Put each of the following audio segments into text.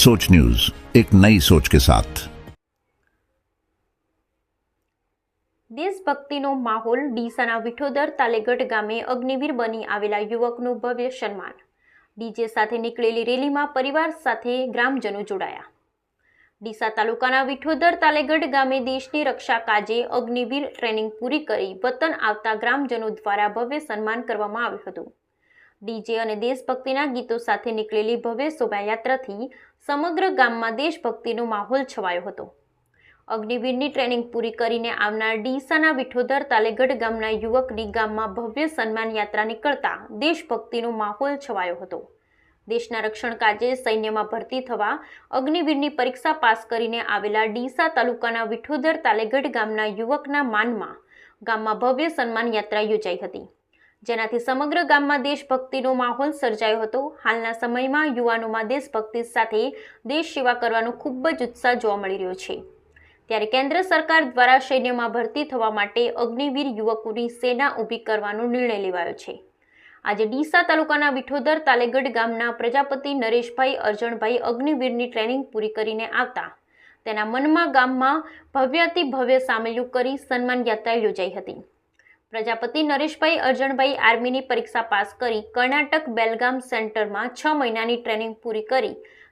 सोच न्यूज एक नई सोच के साथ દેશભક્તિનો માહોલ ડીસાના વિઠોદર તાલેગઢ ગામે અગ્નિવીર બની આવેલા યુવકનું ભવ્ય સન્માન ડીજે સાથે નીકળેલી રેલીમાં પરિવાર સાથે ગ્રામજનો જોડાયા ડીસા તાલુકાના વિઠોદર તાલેગઢ ગામે દેશની રક્ષા કાજે અગ્નિવીર ટ્રેનિંગ પૂરી કરી વતન આવતા ગ્રામજનો દ્વારા ભવ્ય સન્માન કરવામાં આવ્યું હતું ડીજે અને દેશભક્તિના ગીતો સાથે નીકળેલી ભવ્ય શોભાયાત્રાથી સમગ્ર ગામમાં દેશભક્તિનો માહોલ છવાયો હતો. અગ્નિવીરની ટ્રેનિંગ પૂરી કરીને આવનાર ડીસાના વિઠોદર તાલેગઢ ગામના યુવકની ગામમાં ભવ્ય સન્માન યાત્રા નીકળતા દેશભક્તિનો માહોલ છવાયો હતો. દેશના રક્ષણ કાજે સૈન્યમાં ભરતી થવા અગ્નિવીરની પરીક્ષા પાસ કરીને આવેલા ડીસા તાલુકાના વિઠોદર તાલેગઢ ગામના યુવકના માનમાં ગામમાં ભવ્ય સન્માન યાત્રા યોજાઈ હતી. જેનાથી સમગ્ર ગામમાં દેશભક્તિનો માહોલ સર્જાયો હતો. હાલના સમયમાં યુવાનોમાં દેશભક્તિ સાથે દેશ સેવા કરવાનો ખૂબ જ ઉત્સાહ જોવા મળી રહ્યો છે. ત્યારે કેન્દ્ર સરકાર દ્વારા સૈન્યમાં ભરતી થવા માટે અગ્નિવીર યુવકોની સેના ઊભી કરવાનો નિર્ણય લેવાયો છે. આજે ડીસા તાલુકાના વિઠોદર તાલેગઢ ગામના પ્રજાપતિ નરેશભાઈ અર્જણભાઈ અગ્નિવીરની ટ્રેનિંગ પૂરી કરીને આવતા તેના મનમાં ગામમાં ભવ્યાતિ ભવ્ય સામેલું કરી સન્માન યાત્રા યોજાઈ હતી. પ્રજાપતિ નરેશભાઈ અરજણભાઈ આર્મીની પરીક્ષા પાસ કરી કર્ણાટક બેલગામ સેન્ટરમાં છ મહિનાની ટ્રેનિંગ પૂરી કરી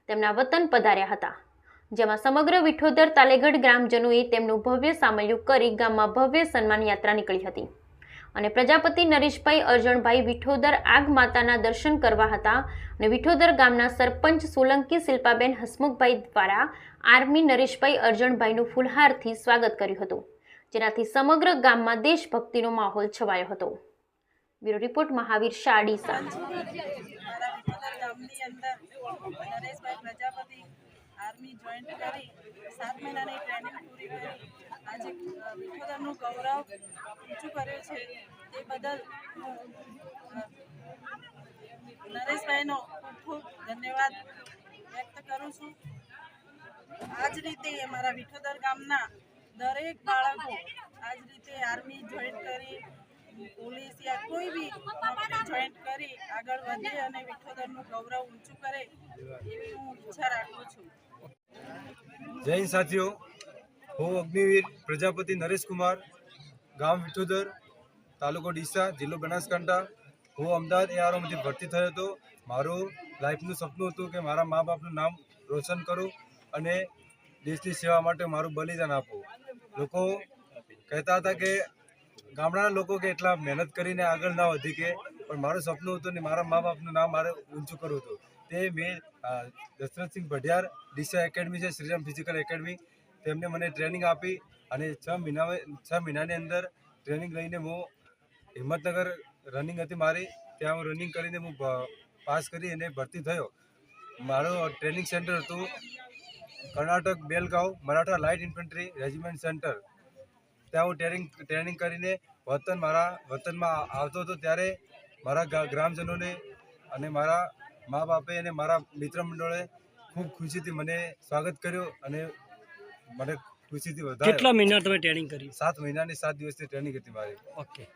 તેમના વતન પધાર્યા હતા. જેમાં સમગ્ર વિઠોદર તાલેગઢ ગ્રામજનોએ તેમનું ભવ્ય સામલ્યું કરી ગામમાં ભવ્ય સન્માન યાત્રા નીકળી હતી. અને પ્રજાપતિ નરેશભાઈ અરજણભાઈ વિઠોદર આગ માતાના દર્શન કરવા હતા અને વિઠોદર ગામના સરપંચ સોલંકી શિલ્પાબેન હસમુખભાઈ દ્વારા આર્મી નરેશભાઈ અર્જણભાઈનું ફૂલહારથી સ્વાગત કર્યું હતું. જેનાથી સમગ્ર ગામમાં દેશભક્તિનો માહોલ છવાયો હતો. બ્યુરો રિપોર્ટ, મહાવીર શાડી સાંજ. આર્મી જોઈન્ટ કરી, સાત મહિનાની ટ્રેનિંગ પૂરી કરી. આજે વિઠોદરનું ગૌરવ ઊંચું કર્યું છે. તે બદલ નરેશભાઈનો ખૂબ ખૂબ ધન્યવાદ વ્યક્ત કરું છું. આ જ રીતે અમારા વિઠોદર ગામના દરેક બાળકો આ રીતે આર્મી જોઈન કરી, પોલીસ યા કોઈ બી જોઈન્ટ કરી, આગળ વધે અને વિઠોદરનું ગૌરવ ઊંચું કરે, એવી હું ઈચ્છા રાખું છું. જય સાથીઓ. હું અગ્નિવીર, પ્રજાપતિ નરેશકુમાર ગામ વિઠોદર, તાલુકો ડીસા, જિલ્લો બનાસકાંઠા. હું અમદાવાદ એઆરઓમાંથી ભરતી થયો હતો. મારું લાઈફનું સપનું હતું કે મારા મા બાપનું નામ રોશન કરું અને દેશની સેવા માટે મારું બલિદાન આપું. લોકો કહેતા હતા કે ગામડાના લોકો કે એટલા મહેનત કરીને આગળ ના વધી કે, પણ મારું સપનું હતું ને મારા મા બાપનું નામ મારે ઊંચું કરવું હતું. તે મેં દશરથસિંહ ભઢિયાર, ડીસા એકેડમી છે, શ્રીરામ ફિઝિકલ એકેડમી. તેમને મને ટ્રેનિંગ આપી અને છ મહિના છ મહિનાની અંદર ટ્રેનિંગ લઈને હું હિંમતનગર રનિંગ હતી મારી. ત્યાં હું રનિંગ કરીને હું પાસ કરી અને ભરતી થયો. મારું ટ્રેનિંગ સેન્ટર હતું Karnataka Belgaum Maratha light infantry regiment centre. ત્યાં હું ટ્રેનિંગ ટ્રેનિંગ કરીને વતન મારા વતનમાં આવતો હતો ત્યારે મારા ગ્રામજનોને અને મારા મા બાપે અને મારા મિત્ર મંડળે ખૂબ ખુશીથી મને સ્વાગત કર્યું અને મને ખુશીથી વધારે કેટલા મહિના તમે ટ્રેનિંગ કરી? સાત મહિનાની સાત દિવસની ટ્રેનિંગ હતી મારી. ઓકે.